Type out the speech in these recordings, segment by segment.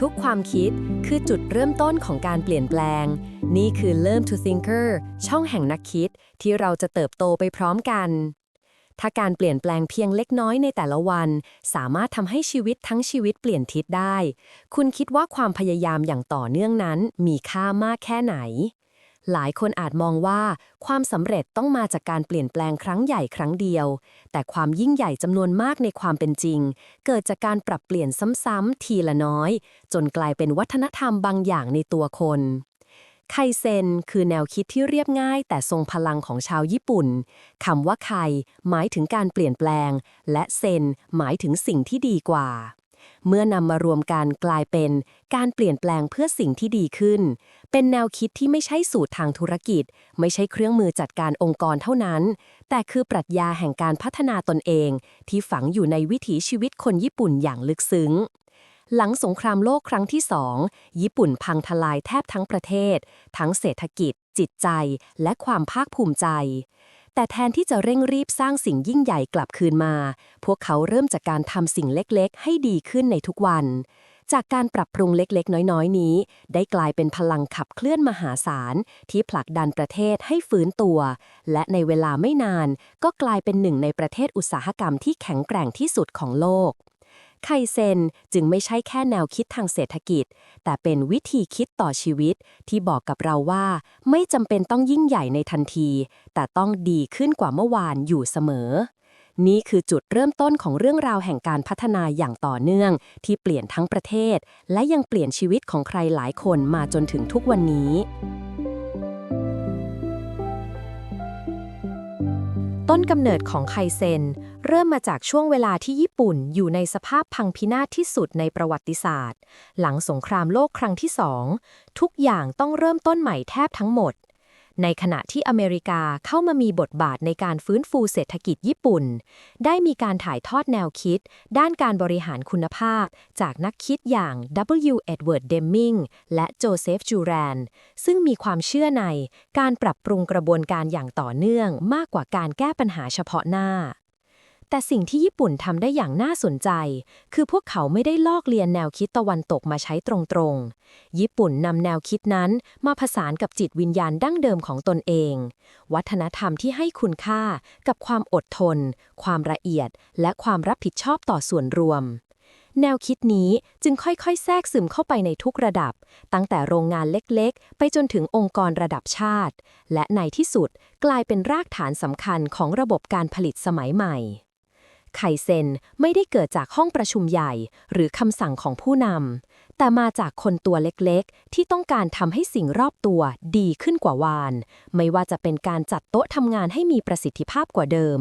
ทุกความคิดคือจุดเริ่มต้นของการเปลี่ยนแปลง นี่คือ Learn to Thinker ช่องแห่งนักคิดที่เราจะเติบโตไปพร้อมกัน ถ้าการเปลี่ยนแปลงเพียงเล็กน้อยในแต่ละวัน สามารถทำให้ชีวิตทั้งชีวิตเปลี่ยนทิศได้ คุณคิดว่าความพยายามอย่างต่อเนื่องนั้นมีค่ามากแค่ไหน หลายคนอาจมองว่า ความสำเร็จต้องมาจากการเปลี่ยนแปลงครั้งใหญ่ครั้งเดียว แต่ความยิ่งใหญ่จำนวนมากในความเป็นจริง เกิดจากการปรับเปลี่ยนซ้ำๆทีละน้อย จนกลายเป็นวัฒนธรรมบางอย่างในตัวคนไคเซนคือแนวคิดที่เรียบง่าย แต่ทรงพลังของชาวญี่ปุ่นคำว่าไคหมายถึงการเปลี่ยนแปลง และเซนหมายถึงสิ่งที่ดีกว่า เมื่อนำมารวมกันกลายเป็นการเปลี่ยนแปลงเพื่อสิ่งที่ดีขึ้น เป็นแนวคิดที่ไม่ใช่สูตรทางธุรกิจ ไม่ใช่เครื่องมือจัดการองค์กรเท่านั้น แต่คือปรัชญาแห่งการพัฒนาตนเอง ที่ฝังอยู่ในวิถีชีวิตคนญี่ปุ่นอย่างลึกซึ้งหลังสงครามโลกครั้งที่สองญี่ปุ่นพังทลายแทบทั้งประเทศ ทั้งเศรษฐกิจ จิตใจ และความภาคภูมิใจ แต่แทนที่จะเร่งรีบสร้างสิ่งยิ่งใหญ่กลับคืนมา พวกเขาเริ่มจากการทำสิ่งเล็กๆ ให้ดีขึ้นในทุกวัน จากการปรับปรุงเล็กๆ น้อยๆ นี้ ได้กลายเป็นพลังขับเคลื่อนมหาศาล ที่ผลักดันประเทศให้ฟื้นตัว และในเวลาไม่นาน ก็กลายเป็นหนึ่งในประเทศอุตสาหกรรมที่แข็งแกร่งที่สุดของโลก ไคเซนจึงไม่ใช่แค่แนวคิดทางเศรษฐกิจ แต่เป็นวิธีคิดต่อชีวิตที่บอกกับเราว่า ไม่จำเป็นต้องยิ่งใหญ่ในทันที แต่ต้องดีขึ้นกว่าเมื่อวานอยู่เสมอ นี่คือจุดเริ่มต้นของเรื่องราวแห่งการพัฒนาอย่างต่อเนื่อง ที่เปลี่ยนทั้งประเทศ และยังเปลี่ยนชีวิตของใครหลายคนมาจนถึงทุกวันนี้ต้นกำเนิดของไคเซน เริ่มมาจากช่วงเวลาที่ญี่ปุ่นอยู่ในสภาพพังพินาศที่สุดในประวัติศาสตร์ หลังสงครามโลกครั้งที่สองทุกอย่างต้องเริ่มต้นใหม่แทบทั้งหมด ในขณะที่อเมริกาเข้ามามีบทบาทในการฟื้นฟูเศรษฐกิจญี่ปุ่น ได้มีการถ่ายทอดแนวคิด ด้านการบริหารคุณภาพ จากนักคิดอย่าง W. Edward Deming และโจเซฟจูแรน ซึ่งมีความเชื่อในการปรับปรุงกระบวนการอย่างต่อเนื่องมากกว่าการแก้ปัญหาเฉพาะหน้า แต่สิ่งที่ญี่ปุ่นทำได้อย่างน่าสนใจ คือพวกเขาไม่ได้ลอกเลียนแนวคิดตะวันตกมาใช้ตรงๆ ญี่ปุ่นนำแนวคิดนั้นมาผสานกับจิตวิญญาณดั้งเดิมของตนเอง วัฒนธรรมที่ให้คุณค่ากับความอดทน ความละเอียด และความรับผิดชอบต่อส่วนรวม แนวคิดนี้จึงค่อยๆ แทรกซึมเข้าไปในทุกระดับ ตั้งแต่โรงงานเล็กๆ ไปจนถึงองค์กรระดับชาติ และในที่สุดกลายเป็นรากฐานสำคัญของระบบการผลิตสมัยใหม่ ไคเซนไม่ได้เกิดจากห้องประชุมใหญ่ หรือคำสั่งของผู้นำ แต่มาจากคนตัวเล็กๆ ที่ต้องการทำให้สิ่งรอบตัวดีขึ้นกว่าวาน ไม่ว่าจะเป็นการจัดโต๊ะทำงานให้มีประสิทธิภาพกว่าเดิม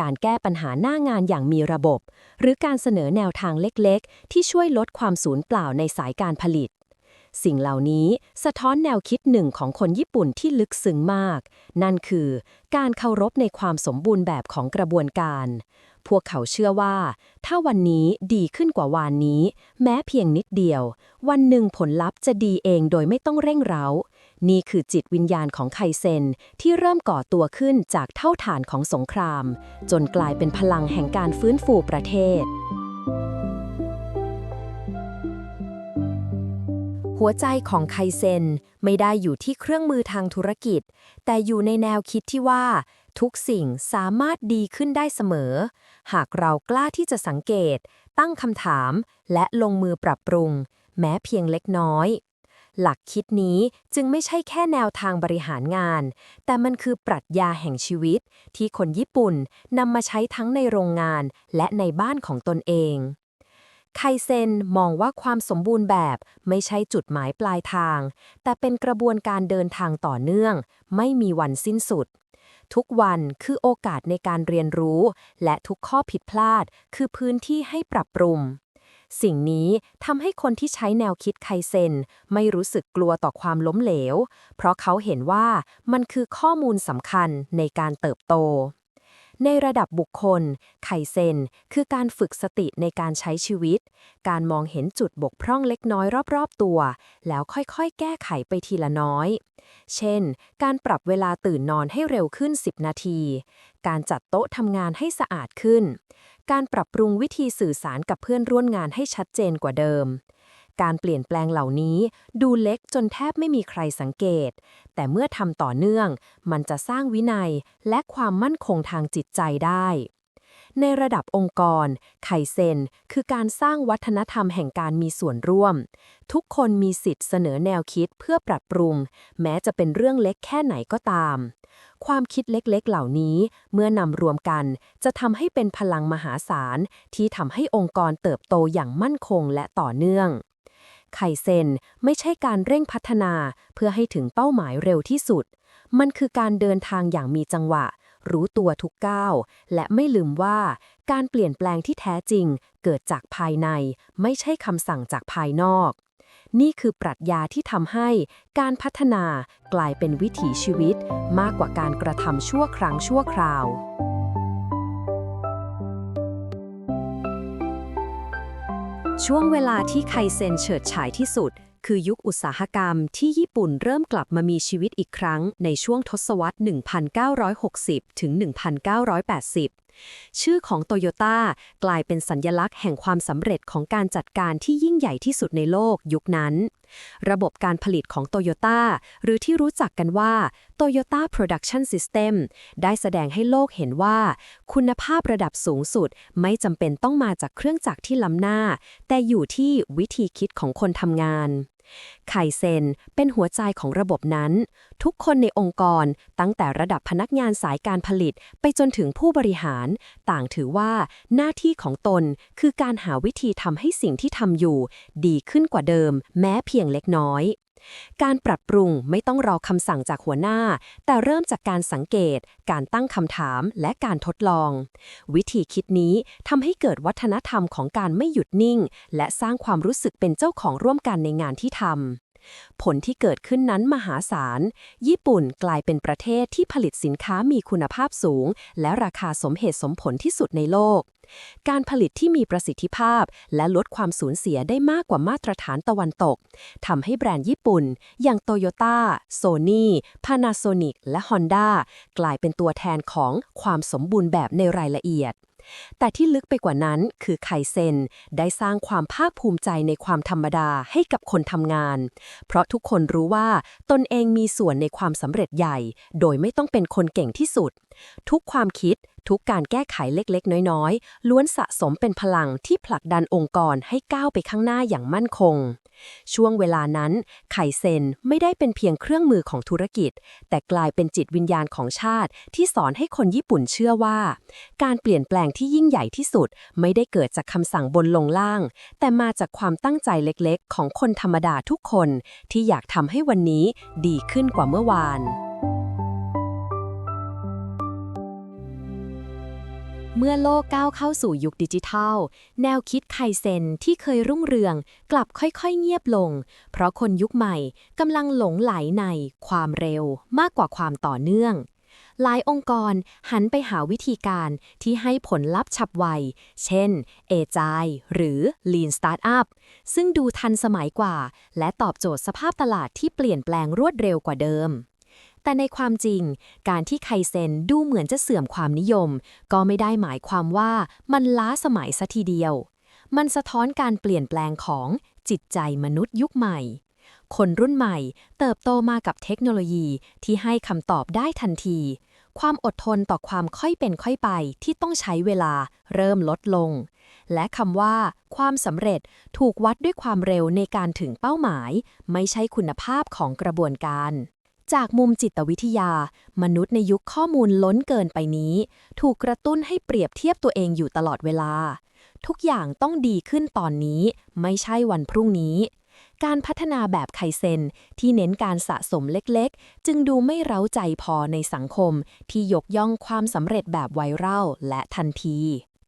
การแก้ปัญหาหน้างานอย่างมีระบบ หรือการเสนอแนวทางเล็กๆ ที่ช่วยลดความสูญเปล่าในสายการผลิตสิ่งเหล่านี้สะท้อนแนวคิดหนึ่งของคนญี่ปุ่นที่ลึกซึ้งมาก นั่นคือการเคารพในความสมบูรณ์แบบของกระบวนการ พวกเขาเชื่อว่า ถ้าวันนี้ดีขึ้นกว่าวานนี้ แม้เพียงนิดเดียว วันหนึ่งผลลัพธ์จะดีเองโดยไม่ต้องเร่งเร้า นี่คือจิตวิญญาณของไคเซนที่เริ่มก่อตัวขึ้นจากเท่าฐานของสงคราม จนกลายเป็นพลังแห่งการฟื้นฟูประเทศ หัวใจของไคเซนไม่ได้อยู่ที่เครื่องมือทางธุรกิจ แต่อยู่ในแนวคิดที่ว่า ทุกสิ่งสามารถดีขึ้นได้เสมอ หากเรากล้าที่จะสังเกต ตั้งคำถาม และลงมือปรับปรุง แม้เพียงเล็กน้อย หลักคิดนี้จึงไม่ใช่แค่แนวทางบริหารงาน แต่มันคือปรัชญาแห่งชีวิต ที่คนญี่ปุ่นนำมาใช้ทั้งในโรงงาน และในบ้านของตนเองไคเซนมองว่าความสมบูรณ์แบบไม่ใช่จุดหมายปลายทาง แต่เป็นกระบวนการเดินทางต่อเนื่อง ไม่มีวันสิ้นสุด ทุกวันคือโอกาสในการเรียนรู้ และทุกข้อผิดพลาด คือพื้นที่ให้ปรับปรุง สิ่งนี้ทำให้คนที่ใช้แนวคิดไคเซนไม่รู้สึกกลัวต่อความล้มเหลว เพราะเขาเห็นว่ามันคือข้อมูลสำคัญในการเติบโต ในระดับบุคคล ไคเซนคือการฝึกสติในการใช้ชีวิต การมองเห็นจุดบกพร่องเล็กน้อยรอบๆตัว แล้วค่อยๆ แก้ไขไปทีละน้อย เช่น การปรับเวลาตื่นนอนให้เร็วขึ้น 10 นาที การจัดโต๊ะทำงานให้สะอาดขึ้น การปรับปรุงวิธีสื่อสารกับเพื่อนร่วมงานให้ชัดเจนกว่าเดิม การเปลี่ยนแปลงเหล่านี้ ดูเล็กจนแทบไม่มีใครสังเกต แต่เมื่อทำต่อเนื่อง มันจะสร้างวินัยและความมั่นคงทางจิตใจได้ ในระดับองค์กร ไคเซนคือการสร้างวัฒนธรรมแห่งการมีส่วนร่วม ทุกคนมีสิทธิ์เสนอแนวคิดเพื่อปรับปรุง แม้จะเป็นเรื่องเล็กแค่ไหนก็ตามความคิดเล็กๆ เหล่านี้เมื่อนำรวมกันจะทำให้เป็นพลังมหาศาลที่ทำให้องค์กรเติบโตอย่างมั่นคงและต่อเนื่อง ไคเซนไม่ใช่การเร่งพัฒนาเพื่อให้ถึงเป้าหมายเร็วที่สุด มันคือการเดินทางอย่างมีจังหวะ รู้ตัวทุกก้าว และไม่ลืมว่า การเปลี่ยนแปลงที่แท้จริง เกิดจากภายใน ไม่ใช่คำสั่งจากภายนอก นี่คือปรัชญาที่ทำให้การพัฒนากลายเป็นวิถีชีวิต มากกว่าการกระทำชั่วครั้งชั่วคราว ช่วงเวลาที่ไคเซนเฉิดฉายที่สุด คือยุคอุตสาหกรรมที่ญี่ปุ่นเริ่มกลับมามีชีวิตอีกครั้งในช่วงทศวรรษ 1960 ถึง 1980 ชื่อของโตโยต้ากลายเป็นสัญญลักษณ์แห่งความสำเร็จของการจัดการที่ยิ่งใหญ่ที่สุดในโลกยุคนั้น ระบบการผลิตของโตโยต้าหรือที่รู้จักกันว่า Toyota Production System ได้แสดงให้โลกเห็นว่า คุณภาพระดับสูงสุดไม่จำเป็นต้องมาจากเครื่องจักรที่ล้ำหน้า แต่อยู่ที่วิธีคิดของคนทำงาน ไคเซนเป็นหัวใจของระบบนั้น ทุกคนในองค์กรตั้งแต่ระดับพนักงานสายการผลิตไปจนถึงผู้บริหาร ต่างถือว่าหน้าที่ของตนคือการหาวิธีทำให้สิ่งที่ทำอยู่ ดีขึ้นกว่าเดิม แม้เพียงเล็กน้อย การปรับปรุงไม่ต้องรอคำสั่งจากหัวหน้า แต่เริ่มจากการสังเกต การตั้งคำถามและการทดลอง วิธีคิดนี้ทำให้เกิดวัฒนธรรมของการไม่หยุดนิ่ง และสร้างความรู้สึกเป็นเจ้าของร่วมกันในงานที่ทำ ผลที่เกิดขึ้นนั้นมหาศาล ญี่ปุ่นกลายเป็นประเทศที่ผลิตสินค้ามีคุณภาพสูง และราคาสมเหตุสมผลที่สุดในโลก การผลิตที่มีประสิทธิภาพ และลดความสูญเสียได้มากกว่ามาตรฐานตะวันตกทำให้แบรนด์ญี่ปุ่น อย่างโตโยต้าโซนี่พานาโซนิกและฮอนด้ากลายเป็นตัวแทนของความสมบูรณ์แบบในรายละเอียด แต่ที่ลึกไปกว่านั้นคือไคเซนได้สร้างความภาคภูมิใจในความธรรมดาให้กับคนทำงาน เพราะทุกคนรู้ว่าตนเองมีส่วนในความสำเร็จใหญ่ โดยไม่ต้องเป็นคนเก่งที่สุด ทุกความคิด ทุกการแก้ไขเล็กๆ น้อยๆ ล้วนสะสมเป็นพลังที่ผลักดันองค์กรให้ก้าวไปข้างหน้าอย่างมั่นคง ช่วงเวลานั้นไคเซนไม่ได้เป็นเพียงเครื่องมือของธุรกิจ แต่กลายเป็นจิตวิญญาณของชาติ ที่สอนให้คนญี่ปุ่นเชื่อว่า การเปลี่ยนแปลงที่ยิ่งใหญ่ที่สุด ไม่ได้เกิดจากคำสั่งบนลงล่าง แต่มาจากความตั้งใจเล็กๆ ของคนธรรมดาทุกคน ที่อยากทำให้วันนี้ดีขึ้นกว่าเมื่อวาน เมื่อโลกก้าวเข้าสู่ยุคดิจิทัล แนวคิดไคเซนที่เคยรุ่งเรือง กลับค่อยๆเงียบลง เพราะคนยุคใหม่กำลังหลงไหลในความเร็วมากกว่าความต่อเนื่อง หลายองค์กรหันไปหาวิธีการที่ให้ผลลัพธ์ฉับไว เช่น a g i หรือ Lean Startup ซึ่งดูทันสมัยกว่า และตอบโจทย์สภาพตลาดที่เปลี่ยนแปลงรวดเร็วกว่าเดิม แต่ในความจริง การที่ไคเซนดูเหมือนจะเสื่อมความนิยม ก็ไม่ได้หมายความว่ามันล้าสมัยซะทีเดียว มันสะท้อนการเปลี่ยนแปลงของจิตใจมนุษย์ยุคใหม่ คนรุ่นใหม่เติบโตมากับเทคโนโลยีที่ให้คำตอบได้ทันที ความอดทนต่อความค่อยเป็นค่อยไปที่ต้องใช้เวลาเริ่มลดลง และคำว่า ความสำเร็จถูกวัดด้วยความเร็วในการถึงเป้าหมาย ไม่ใช่คุณภาพของกระบวนการ จากมุมจิตวิทยา มนุษย์ในยุคข้อมูลล้นเกินไปนี้ ถูกกระตุ้นให้เปรียบเทียบตัวเองอยู่ตลอดเวลา ทุกอย่างต้องดีขึ้นตอนนี้ ไม่ใช่วันพรุ่งนี้ การพัฒนาแบบไคเซนที่เน้นการสะสมเล็กๆ จึงดูไม่เร้าใจพอในสังคมที่ยกย่องความสำเร็จแบบไวรัลและทันที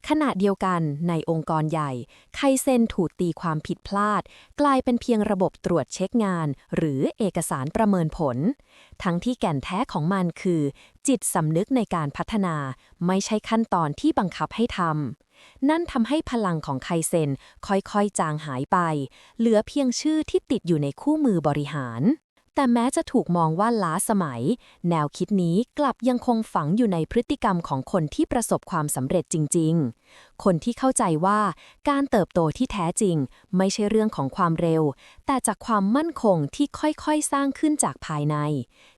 ขณะเดียวกันในองค์กรใหญ่ไคเซนถูกตีความผิดพลาด กลายเป็นเพียงระบบตรวจเช็คงาน หรือเอกสารประเมินผล ทั้งที่แก่นแท้ของมันคือ จิตสำนึกในการพัฒนา ไม่ใช่ขั้นตอนที่บังคับให้ทำนั่นทำให้พลังของไคเซนค่อยๆ จางหายไป เหลือเพียงชื่อที่ติดอยู่ในคู่มือบริหาร แต่แม้จะถูกมองว่าล้าสมัย แนวคิดนี้กลับยังคงฝังอยู่ในพฤติกรรมของคนที่ประสบความสำเร็จจริง ๆ คนที่เข้าใจว่าการเติบโตที่แท้จริง ไม่ใช่เรื่องของความเร็ว แต่จากความมั่นคงที่ค่อยๆสร้างขึ้นจากภายใน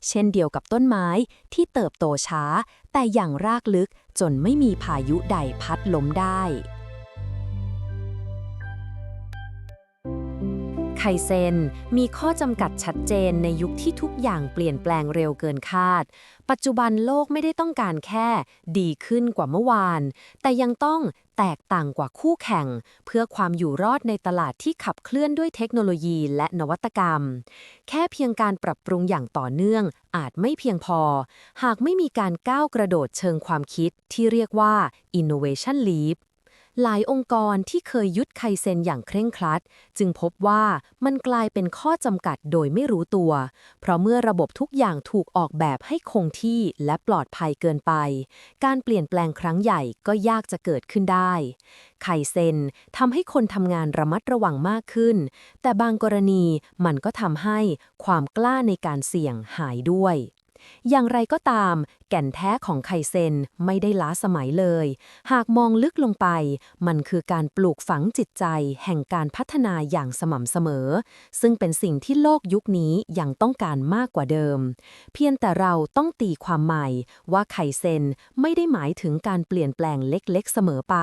เช่นเดียวกับต้นไม้ที่เติบโตช้า แต่อย่างรากลึกจนไม่มีพายุใดพัดล้มได้ ไคเซนมีข้อจำกัดชัดเจนในยุคที่ทุกอย่างเปลี่ยนแปลงเร็วเกินคาด ปัจจุบันโลกไม่ได้ต้องการแค่ดีขึ้นกว่าเมื่อวาน แต่ยังต้องแตกต่างกว่าคู่แข่ง เพื่อความอยู่รอดในตลาดที่ขับเคลื่อนด้วยเทคโนโลยีและนวัตกรรม แค่เพียงการปรับปรุงอย่างต่อเนื่อง อาจไม่เพียงพอ หากไม่มีการก้าวกระโดดเชิงความคิดที่เรียกว่า innovation leap หลายองค์กรที่เคยยึดไคเซนอย่างเคร่งครัด จึงพบว่ามันกลายเป็นข้อจำกัดโดยไม่รู้ตัว เพราะเมื่อระบบทุกอย่างถูกออกแบบให้คงที่และปลอดภัยเกินไป การเปลี่ยนแปลงครั้งใหญ่ก็ยากจะเกิดขึ้นได้ ไคเซนทำให้คนทำงานระมัดระวังมากขึ้น แต่บางกรณีมันก็ทำให้ความกล้าในการเสี่ยงหายด้วย อย่างไรก็ตาม แก่นแท้ของไคเซนไม่ได้ล้าสมัยเลย หากมองลึกลงไป มันคือการปลูกฝังจิตใจ แห่งการพัฒนาอย่างสม่ำเสมอ ซึ่งเป็นสิ่งที่โลกยุคนี้ยังต้องการมากกว่าเดิม เพียงแต่เราต้องตีความใหม่ ว่าไคเซนไม่ได้หมายถึงการเปลี่ยนแปลงเล็กๆเสมอไป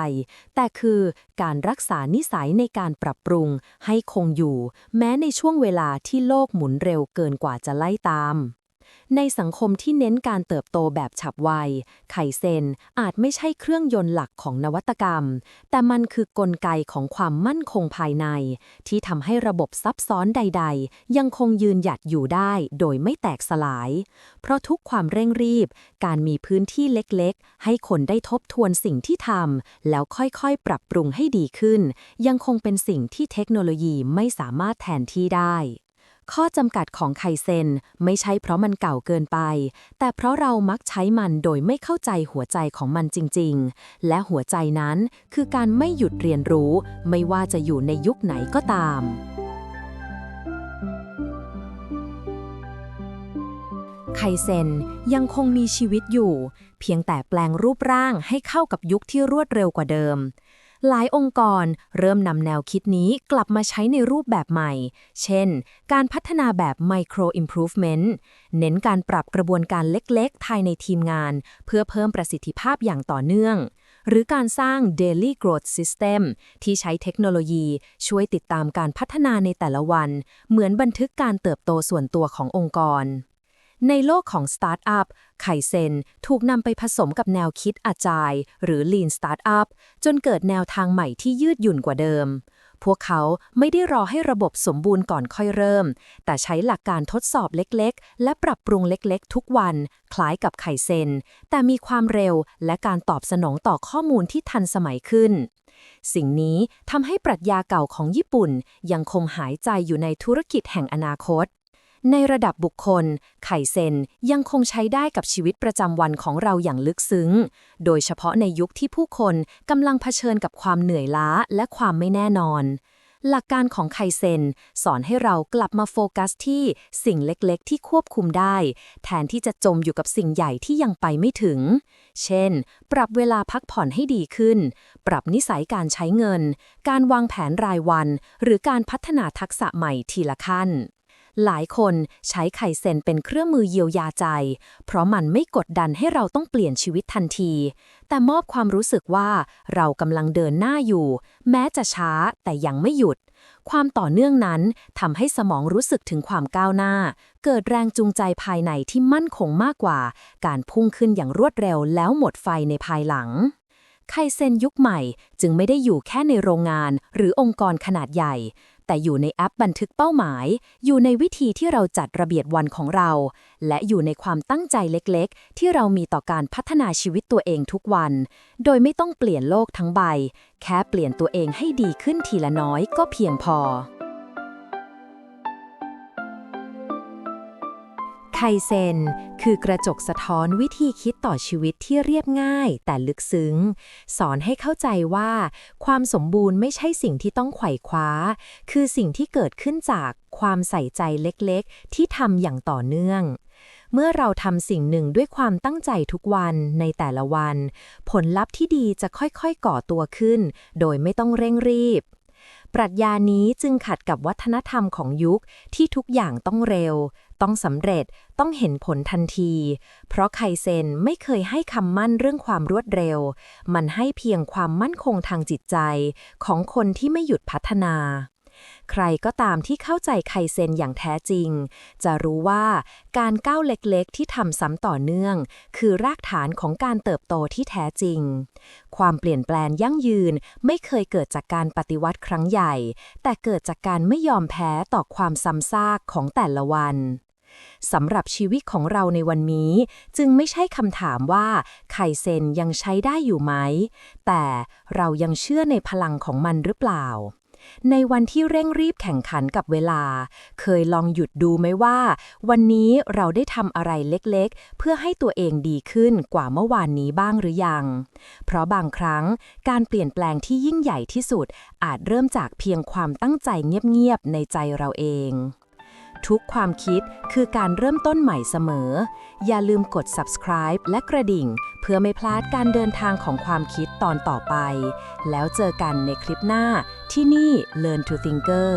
แต่คือการรักษานิสัยในการปรับปรุง ให้คงอยู่ แม้ในช่วงเวลาที่โลกหมุนเร็วเกินกว่าจะไล่ตาม ในสังคมที่เน้นการเติบโตแบบฉับไวไคเซนอาจไม่ใช่เครื่องยนต์หลักของนวัตกรรม แต่มันคือกลไกของความมั่นคงภายใน ที่ทำให้ระบบซับซ้อนใด ๆ ยังคงยืนหยัดอยู่ได้โดยไม่แตกสลาย เพราะทุกความเร่งรีบ การมีพื้นที่เล็กๆ ให้คนได้ทบทวนสิ่งที่ทำแล้วค่อยๆ ปรับปรุงให้ดีขึ้น ยังคงเป็นสิ่งที่เทคโนโลยีไม่สามารถแทนที่ได้ ข้อจำกัดของไคเซนไม่ใช่เพราะมันเก่าเกินไป แต่เพราะเรามักใช้มันโดยไม่เข้าใจหัวใจของมันจริง ๆ และหัวใจนั้นคือการไม่หยุดเรียนรู้ ไม่ว่าจะอยู่ในยุคไหนก็ตามไคเซนยังคงมีชีวิตอยู่ เพียงแต่แปลงรูปร่างให้เข้ากับยุคที่รวดเร็วกว่าเดิม หลายองค์กรเริ่มนำแนวคิดนี้กลับมาใช้ในรูปแบบใหม่ เช่น การพัฒนาแบบ micro improvement เน้นการปรับกระบวนการเล็กๆ ภายในทีมงาน เพื่อเพิ่มประสิทธิภาพอย่างต่อเนื่อง หรือการสร้าง daily growth system ที่ใช้เทคโนโลยีช่วยติดตามการพัฒนาในแต่ละวัน เหมือนบันทึกการเติบโตส่วนตัวขององค์กร ในโลกของสตาร์ทอัพ ไคเซนถูกนำไปผสมกับแนวคิดอาจาย หรือ Lean Startup จนเกิดแนวทางใหม่ที่ยืดหยุ่นกว่าเดิม พวกเขาไม่ได้รอให้ระบบสมบูรณ์ก่อนค่อยเริ่ม แต่ใช้หลักการทดสอบเล็กๆ และปรับปรุงเล็กๆ ทุกวัน คล้ายกับไคเซนแต่มีความเร็วและการตอบสนองต่อข้อมูลที่ทันสมัยขึ้นสิ่งนี้ทำให้ปรัชญาเก่าของญี่ปุ่นยังคงหายใจอยู่ในธุรกิจแห่งอนาคต ในระดับบุคคล ไข่เซนยังคงใช้ได้กับชีวิตประจำวันของเราอย่างลึกซึ้ง โดยเฉพาะในยุคที่ผู้คนกำลังเผชิญกับความเหนื่อยล้าและความไม่แน่นอน หลักการของไคเซนสอนให้เรากลับมาโฟกัสที่สิ่งเล็กๆ ที่ควบคุมได้ แทนที่จะจมอยู่กับสิ่งใหญ่ที่ยังไปไม่ถึง เช่น ปรับเวลาพักผ่อนให้ดีขึ้น ปรับนิสัยการใช้เงิน การวางแผนรายวัน หรือการพัฒนาทักษะใหม่ทีละขั้น หลายคนใช้ไข่เซนเป็นเครื่องมือเยียวยาใจ เพราะมันไม่กดดันให้เราต้องเปลี่ยนชีวิตทันที แต่มอบความรู้สึกว่าเรากำลังเดินหน้าอยู่ แม้จะช้าแต่ยังไม่หยุด ความต่อเนื่องนั้นทำให้สมองรู้สึกถึงความก้าวหน้า เกิดแรงจูงใจภายในที่มั่นคงมากกว่า การพุ่งขึ้นอย่างรวดเร็วแล้วหมดไฟในภายหลังไคเซนยุคใหม่จึงไม่ได้อยู่แค่ในโรงงานหรือองค์กรขนาดใหญ่ แต่อยู่ในแอปบันทึกเป้าหมาย อยู่ในวิธีที่เราจัดระเบียบวันของเรา และอยู่ในความตั้งใจเล็กๆ ที่เรามีต่อการพัฒนาชีวิตตัวเองทุกวัน โดยไม่ต้องเปลี่ยนโลกทั้งใบ แค่เปลี่ยนตัวเองให้ดีขึ้นทีละน้อยก็เพียงพอ ไคเซน คือกระจกสะท้อนวิธีคิดต่อชีวิตที่เรียบง่าย แต่ลึกซึ้ง สอนให้เข้าใจว่า ความสมบูรณ์ไม่ใช่สิ่งที่ต้องไขว่คว้า คือสิ่งที่เกิดขึ้นจากความใส่ใจเล็กๆ ที่ทำอย่างต่อเนื่อง เมื่อเราทำสิ่งหนึ่งด้วยความตั้งใจทุกวันในแต่ละวัน ผลลัพธ์ที่ดีจะค่อยๆก่อตัวขึ้น โดยไม่ต้องเร่งรีบ ปรัชญานี้จึงขัดกับวัฒนธรรมของยุคที่ทุกอย่างต้องเร็ว ต้องสำเร็จ ต้องเห็นผลทันที เพราะไคเซนไม่เคยให้คำมั่นเรื่องความรวดเร็ว มันให้เพียงความมั่นคงทางจิตใจของคนที่ไม่หยุดพัฒนา ใครก็ตามที่เข้าใจไคเซนอย่างแท้จริง จะรู้ว่าการก้าวเล็กๆ ที่ทำซ้ำต่อเนื่อง คือรากฐานของการเติบโตที่แท้จริง ความเปลี่ยนแปลงยั่งยืนไม่เคยเกิดจากการปฏิวัติครั้งใหญ่ แต่เกิดจากการไม่ยอมแพ้ต่อความซ้ำซากของแต่ละวันสำหรับชีวิตของเราในวันนี้ จึงไม่ใช่คำถามว่าไคเซนยังใช้ได้อยู่ไหม แต่เรายังเชื่อในพลังของมันหรือเปล่า ในวันที่เร่งรีบแข่งขันกับเวลา เคยลองหยุดดูไหมว่า วันนี้เราได้ทำอะไรเล็กๆ เพื่อให้ตัวเองดีขึ้นกว่าเมื่อวานนี้บ้างหรือยัง เพราะบางครั้งการเปลี่ยนแปลงที่ยิ่งใหญ่ที่สุด อาจเริ่มจากเพียงความตั้งใจเงียบๆในใจเราเอง ทุกความคิดคือการเริ่มต้นใหม่เสมอ อย่าลืมกด subscribe และกระดิ่ง เพื่อไม่พลาดการเดินทางของความคิดตอนต่อไป แล้วเจอกันในคลิปหน้าที่นี่ Learn to Thinker